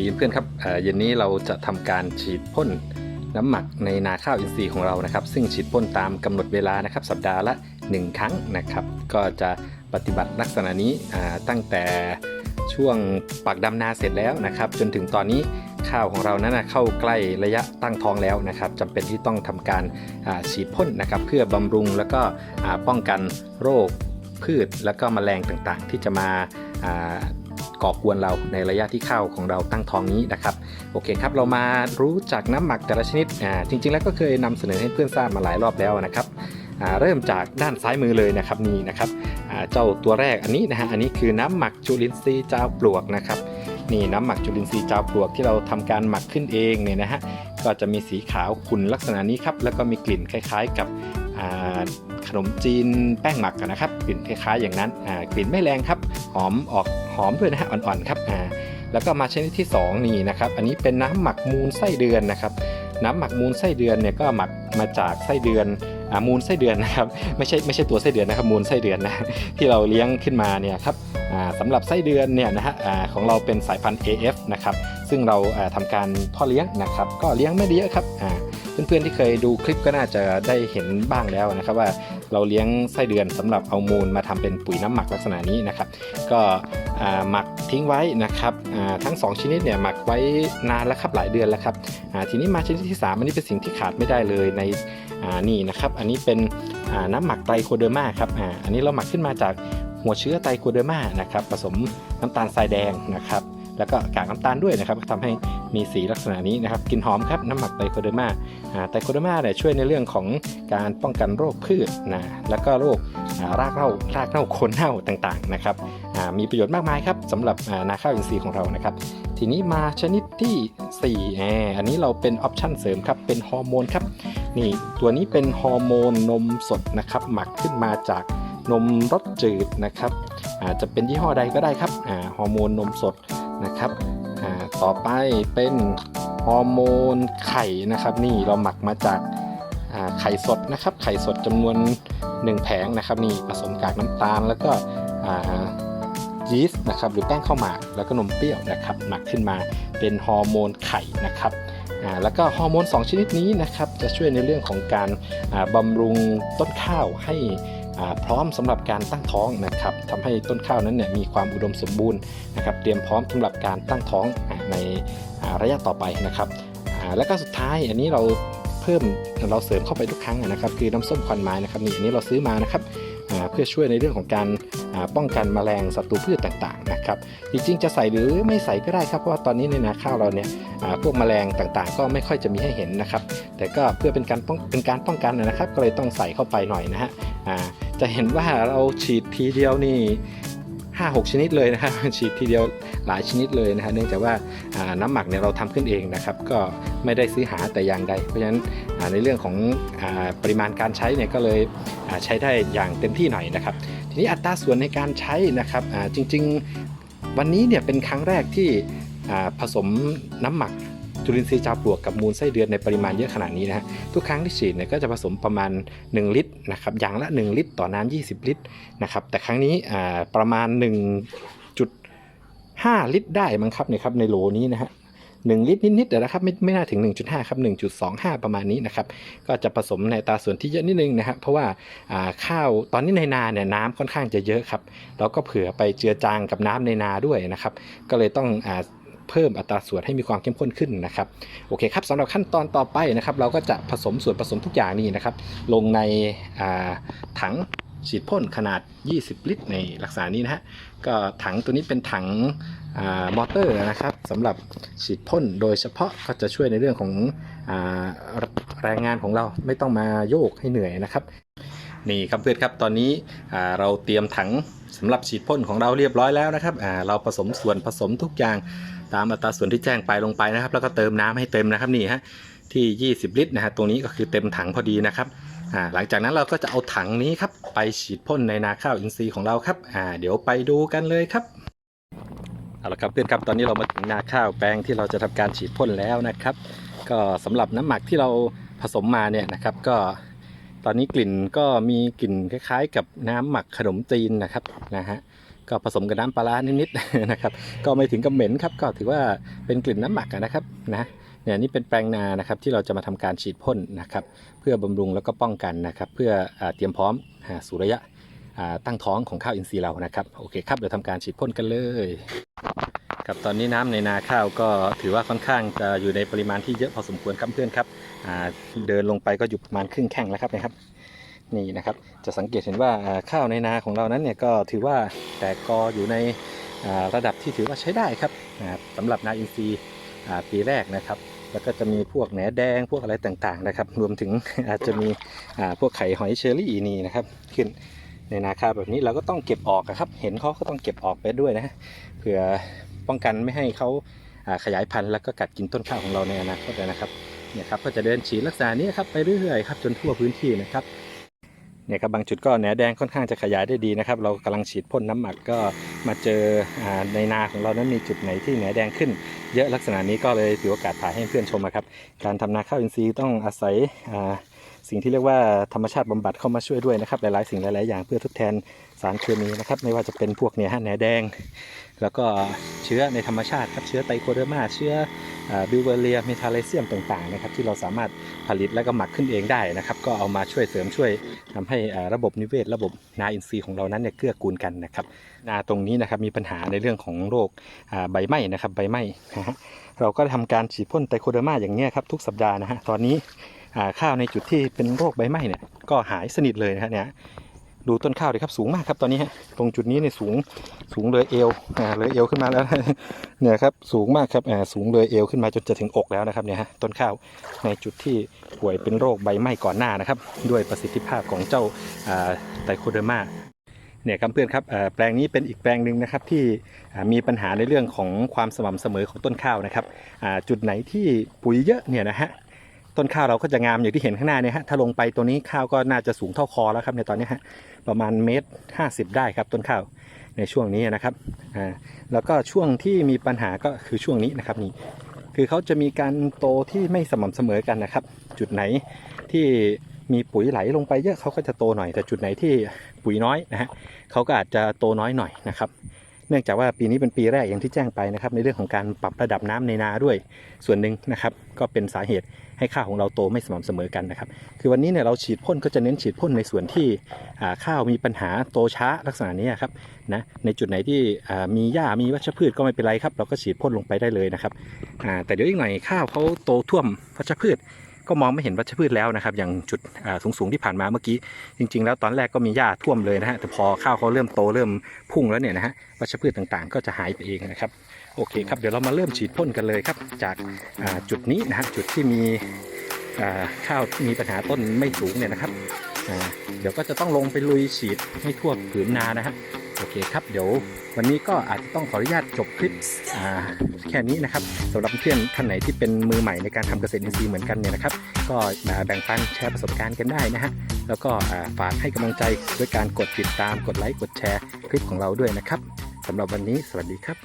ดีเพื่อนครับเย็นนี้เราจะทำการฉีดพ่นน้ำหมักในนาข้าวอินทรีย์ของเรานะครับ ซึ่งฉีดพ่นตามกำหนดเวลานะครับ สัปดาห์ละ 1 ครั้งนะครับ ก็จะปฏิบัติลักษณะนี้ตั้งแต่ช่วงปักดำนาเสร็จแล้วนะครับ จนถึงตอนนี้ข้าวของเรานั้นเข้าใกล้ระยะตั้งท้องแล้วนะครับจำเป็นที่ต้องทำการฉีดพ่นนะครับ เพื่อบำรุงแล้วก็ป้องกันโรคพืช แล้วก็แมลงต่างๆ ที่จะมา ก่อกวนเราในระยะที่ข้าวของเราตั้งท้องนี้นะครับ โอเคครับ เรามารู้จักน้ำหมักแต่ละชนิดอ่าจริง ๆ แล้วก็เคยนำเสนอให้เพื่อนทราบมาหลายรอบแล้วนะครับอ่าเริ่มจากด้านซ้ายมือเลยนะครับนี่นะครับอ่าเจ้าตัวแรกอันนี้นะฮะอันนี้คือน้ำหมักจุลินทรีย์เจ้าปลวกนะครับนี่น้ำหมักจุลินทรีย์เจ้าปลวกที่เราทำการหมักขึ้นเองเนี่ยนะฮะก็จะมีสีขาวขุ่นลักษณะนี้ครับแล้วก็มีกลิ่นคล้าย ๆ กับขนมจีนแป้งหมักนะครับกลิ่นคล้ายๆอย่างนั้นอ่ากลิ่นไม่แรงครับหอมออก หอมด้วยนะฮะอ่อนๆครับอ่าแล้วก็มาชนิดที่ 2 นี่นะครับ อันนี้เป็นน้ำหมักมูลไส้เดือนนะครับ น้ำหมักมูลไส้เดือนเนี่ยก็หมักมาจากไส้เดือนอ่ามูลไส้เดือนนะครับ ไม่ใช่ไม่ใช่ตัวไส้เดือนนะครับมูลไส้เดือนนะที่เราเลี้ยงขึ้นมาเนี่ยครับสำหรับไส้เดือนเนี่ยนะฮะของเราเป็นสายพันธุ์ AF นะครับซึ่งเราทำการพ่อเลี้ยงนะครับก็เลี้ยงไม่ได้เยอะครับเพื่อนๆที่เคยดูคลิปก็น่าจะได้เห็นบ้างแล้วนะครับว่าเราเลี้ยงไส้เดือนสำหรับเอามูลมาทำเป็นปุ๋ยน้ำหมักลักษณะนี้นะครับ ก็หมักทิ้งไว้นะครับทั้ง 2 ชนิดเนี่ยหมักไว้นานแล้วครับหลายเดือนแล้วครับทีนี้มาชนิดที่ 3 อันนี้เป็นสิ่งที่ขาดไม่ได้เลยในนี่นะครับ อันนี้เป็นน้ำหมักไตรโคเดอร์มาครับอันนี้เราหมักขึ้นมาจาก หัวเชื้อไตโคเดอร์มานะครับผสมน้ำตาลทรายแดงนะครับแล้วก็กากน้ำตาลด้วยนะครับทำให้มีสีลักษณะนี้นะครับกลิ่นหอมครับน้ำหมักไตโคเดอร์มาอ่าไตโคเดอร์มาเนี่ยช่วยในเรื่องของการป้องกันโรคพืชนะแล้วก็โรครากเน่ารากเน่าโคนเน่าต่างๆนะครับอ่ามีประโยชน์มากมายครับสำหรับนาข้าวอินทรีย์ของเรานะครับทีนี้มาชนิดที่4แอออันนี้เราเป็นออปชั่นเสริมครับเป็นฮอร์โมนครับนี่ตัวนี้เป็นฮอร์โมนนมสดนะครับหมักขึ้นมาจาก นมรสจืดนะครับอาจจะเป็นยี่ห้อใดก็ได้ครับฮอร์โมนนมสดนะครับต่อไปเป็นฮอร์โมนไข่นะครับ นี่เราหมักมาจากไข่สดนะครับ ไข่สดจำนวน 1 แผงนะครับ นี่ผสมกากน้ำตาลแล้วก็ยีสต์นะครับหรือแป้งข้าวหมากแล้วก็นมเปรี้ยวนะครับหมักขึ้นมาเป็นฮอร์โมนไข่นะครับแล้วก็ฮอร์โมน 2 ชนิดนี้นะครับจะช่วยในเรื่องของการอ่าบำรุงต้นข้าวให้ พร้อมสำหรับการตั้งท้องนะครับทำให้ต้นข้าวนั้นเนี่ยมีความอุดมสมบูรณ์นะครับ เตรียมพร้อมสำหรับการตั้งท้องในระยะต่อไปนะครับแล้วก็สุดท้ายอันนี้เราเพิ่มเราเสริมเข้าไปทุกครั้งนะครับ คือน้ำส้มควันไม้นะครับนี่อันนี้เราซื้อมานะครับ เพื่อช่วยในเรื่องของการป้องกันแมลงศัตรูพืชต่างๆนะครับจริงๆจะใส่หรือไม่ใส่ก็ได้ครับเพราะว่าตอนนี้ในนาข้าวเราเนี่ยพวกแมลงต่างๆ ก็ไม่ค่อยจะมีให้เห็นนะครับ แต่ก็เพื่อเป็นการป้องเป็นการป้องกันนะครับ ก็เลยต้องใส่เข้าไปหน่อยนะฮะจะเห็นว่าเราฉีดทีเดียวนี่ห้าหกชนิดเลยนะครับฉีดทีเดียวหลายชนิดเลยนะฮะเนื่องจากว่าอ่าน้ำหมักเนี่ยเราทำขึ้นเองนะครับ ก็ ไม่ได้ซื้อหาแต่อย่างใด เพราะฉะนั้นในเรื่องของอปริมาณการใช้เนี่ยก็เลยใช้ได้อย่างเต็มที่หน่อยนะครับ ทีนี้อัตราส่วนในการใช้นะครับจริงๆวันนี้เนี่ยเป็นครั้งแรกที่ผสมน้ำหมักจุลินทรีย์จาปลวกกับมูลไส้เดือนในปริมาณเยอะขนาดนี้นะฮะทุกครั้งที่ฉีดเนี่ยก็จะผสมประมาณ 1 ลิตรนะครับอย่างละ 1 ลิตร ต่อน้ำ20 ลิตรนะครับแต่ครั้งนี้ประมาณ 1.5 ลิตรได้มั้งครับเนี่ยครับในโหลนี้นะฮะ หนึ่งลิตรนิดๆแต่นะครับไม่ไม่น่าถึง 1.5 ครับ 1.25 ประมาณนี้นะครับก็จะผสมในตาส่วนที่เยอะนิดนึงนะครับเพราะว่าข้าวตอนนี้ในนาเนี่ยน้ำค่อนข้างจะเยอะครับเราก็เผื่อไปเจือจางกับน้ำในนาด้วยนะครับก็เลยต้องอเพิ่มอัตราส่วนให้มีความเข้มข้นขึ้นนะครับโอเคครับสำหรับขั้นตอนต่อไปนะครับ เราก็จะผสมส่วนผสมทุกอย่างนี่นะครับ ลงในถัง ฉีดพ่นขนาด 20 ลิตร ในลักษณะนี้นะฮะก็ถังตัวนี้เป็นถังอมอเตอร์นะครับสำหรับฉีดพ่นโดยเฉพาะก็จะช่วยในเรื่องของอแรงงานของเราไม่ต้องมาโยกให้เหนื่อยนะครับนี่ครับเพื่อนครับตอนนี้เราเตรียมถังสำหรับฉีดพ่นของเราเรียบร้อยแล้วนะครับเราผสมส่วนผสมทุกอย่างตามอัตราส่วนที่แจ้งไปลงไปนะครับ แล้วก็เติมน้ำให้เต็มนะครับนี่ฮะที่ 20 ลิตรนะฮะตรงนี้ก็คือเต็มถังพอดีนะครับ อ่าหลังจากนั้นเราก็จะเอาถังนี้ครับไปฉีดพ่นในนาข้าวอินทรีย์ของเราครับอ่าเดี๋ยวไปดูกันเลยครับเอาละครับเพื่อนครับตอนนี้เรามาถึงนาข้าวแปลงที่เราจะทำการฉีดพ่นแล้วนะครับ ก็สำหรับน้ำหมักที่เราผสมมาเนี่ยนะครับก็ตอนนี้กลิ่นก็มีกลิ่นคล้ายๆ กับน้ำหมักขนมจีนนะครับนะฮะก็ผสมกับน้ำปลาร้านิดๆนะครับ ก็ไม่ถึงกับเหม็นครับก็ถือว่าเป็นกลิ่นน้ำหมักนะครับนะ เนี่ยนี่เป็นแปลงนานะครับที่เราจะมาทำการฉีดพ่นนะครับ เพื่อบำรุงแล้วก็ป้องกันนะครับ เพื่ออเตรียมพร้อมอ่าสู่ระยะตั้งท้องของข้าวอินทรีย์เรานะครับโอเคครับเดี๋ยวทำการฉีดพ่นกันเลยครับตอนนี้น้ำในนาข้าวก็ถือว่าค่อนข้างจะอยู่ในปริมาณที่เยอะพอสมควรครับเพื่อนครับเดินลงไปก็อยู่ประมาณครึ่งแข้งแล้วครับนะครับนี่นะครับจะสังเกตเห็นว่าข้าวในนาของเรานั้นเนี่ยก็ถือว่าแตกกออยู่ในระดับที่ถือว่าใช้ได้ครับอ่าสำหรับนาอินทรีย์ปีแรกนะครับ แล้วก็จะมีพวกแหนแดงพวกอะไรต่างๆนะครับ รวมถึงอาจจะมีพวกไข่หอยเชอรี่นี่นะครับ ขึ้นในนาคาแบบนี้เราก็ต้องเก็บออกครับ เห็นเขาก็ต้องเก็บออกไปด้วยนะเผื่อป้องกันไม่ให้เขาอ่าขยายพันธุ์แล้วก็กัดกินต้นข้าวของเราในอนาคตนะครับเนี่ยครับก็จะเดินฉีดลักษณะนี้ครับไปเรื่อยๆครับจนทั่วพื้นที่นะครับ เนี่ยครับบางจุดก็แหนแดงค่อนข้างจะขยายได้ดีนะครับ เรากำลังฉีดพ่นน้ำหมักก็มาเจออในนาของเรานั้นมีจุดไหนที่แหนแดงขึ้น เยอะลักษณะนี้ก็เลยถือโอกาสถ่ายให้เพื่อนชมครับ การทำนาข้าวอินทรีย์ต้องอาศัยสิ่งที่เรียกว่าธรรมชาติบำบัดเข้ามาช่วยด้วยนะครับ หลายๆ สิ่งหลาย ๆ อย่างเพื่อทดแทน สารเคมีนะครับ ไม่ว่าจะเป็นพวกเนี่ยฮะแหนแดง แล้วก็เชื้อในธรรมชาติครับเชื้อไตโคเดอร์มาเชื้อบิวเวอเรียเมทาเลเซียมต่างๆนะครับที่เราสามารถผลิตและก็หมักขึ้นเองได้นะครับ ก็เอามาช่วยเสริมช่วยทำให้ระบบนิเวศ ระบบนาอินทรีย์ของเรานั้นเนี่ยเกื้อกูลกันนะครับนาตรงนี้นะครับมีปัญหาในเรื่องของโรคใบไหม้นะครับใบไหม้นะฮะเราก็ทำการฉีดพ่นไตโคเดอร์มาอย่างเนี้ยครับทุกสัปดาห์นะฮะตอนนี้ข้าวในจุดที่เป็นโรคใบไหม้เนี่ยก็หายสนิทเลยนะฮะเนี่ย ดูต้นข้าวดิครับสูงมากครับตอนนี้ฮะตรงจุดนี้เนี่ยสูงสูงเลยเอวอ่าเลยเอวขึ้นมาแล้วเนี่ยครับสูงมากครับอ่าสูงเลยเอวขึ้นมาจนจะถึงอกแล้วนะครับเนี่ยฮะต้นข้าวในจุดที่ป่วยเป็นโรคใบไหม้ก่อนหน้านะครับ ด้วยประสิทธิภาพของเจ้าอ่าไตโคเดอร์มาเนี่ยครับเพื่อนครับอ่อแปลงนี้เป็นอีกแปลงหนึ่งนะครับที่มีปัญหาในเรื่องของความสม่ำเสมอของต้นข้าวนะครับอ่าจุดไหนที่ปุ๋ยเยอะเนี่ยนะฮะ ต้นข้าวเราก็จะงามอย่างที่เห็นข้างหน้าเนี่ยฮะถ้าลงไปตัวนี้ข้าวก็น่าจะสูงเท่าคอแล้วครับในตอนนี้ฮะประมาณเมตรห้าสิบได้ครับต้นข้าวในช่วงนี้นะครับอ่าแล้วก็ช่วงที่มีปัญหาก็คือช่วงนี้นะครับนี่คือเขาจะมีการโตที่ไม่สม่ำเสมอกันนะครับ จุดไหนที่มีปุ๋ยไหลลงไปเยอะเขาก็จะโตหน่อยแต่จุดไหนที่ปุ๋ยน้อยนะฮะเขาก็อาจจะโตน้อยหน่อยนะครับ เนื่องจากว่าปีนี้เป็นปีแรกอย่างที่แจ้งไปนะครับ ในเรื่องของการปรับระดับน้ำในนาด้วยส่วนหนึ่งนะครับ ก็เป็นสาเหตุ ให้ข้าวของเราโตไม่สม่ำเสมอกันนะครับ คือวันนี้เนี่ยเราฉีดพ่นก็จะเน้นฉีดพ่นในส่วนที่ข้าวมีปัญหาโตช้าลักษณะนี้ครับนะในจุดไหนที่มีหญ้ามีวัชพืชก็ไม่เป็นไรครับ เราก็ฉีดพ่นลงไปได้เลยนะครับแต่เดี๋ยวอีกหน่อยข้าวเขาโตท่วมวัชพืช ก็มองไม่เห็นวัชพืชแล้วนะครับ อย่างจุดสูงสูงๆที่ผ่านมาเมื่อกี้ จริง ๆ แล้วตอนแรกก็มีหญ้าท่วมเลยนะฮะ แต่พอข้าวเขาเริ่มโตเริ่มพุ่งแล้วเนี่ยนะฮะ วัชพืชต่างๆ ก็จะหายไปเองนะครับ โอเคครับ เดี๋ยวเรามาเริ่มฉีดพ่นกันเลยครับ จากจุดนี้นะฮะ จุดที่มีข้าวมีปัญหาต้นไม่สูงเนี่ยนะครับ เดี๋ยวก็จะต้องลงไปลุยฉีดให้ทั่วผืนนานะฮะ โอเคครับเดี๋ยววันนี้ก็อาจจะต้องขออนุญาตจบคลิปแค่นี้นะครับสำหรับเพื่อนท่านไหนที่เป็นมือใหม่ในการทำเกษตรอินทรีย์เหมือนกันเนี่ยนะครับ ก็มาแบ่งปันแชร์ประสบการณ์กันได้นะฮะแล้วก็ฝากให้กำลังใจด้วยการกดติดตามกดไลค์กดแชร์คลิปของเราด้วยนะครับสำหรับวันนี้สวัสดีครับ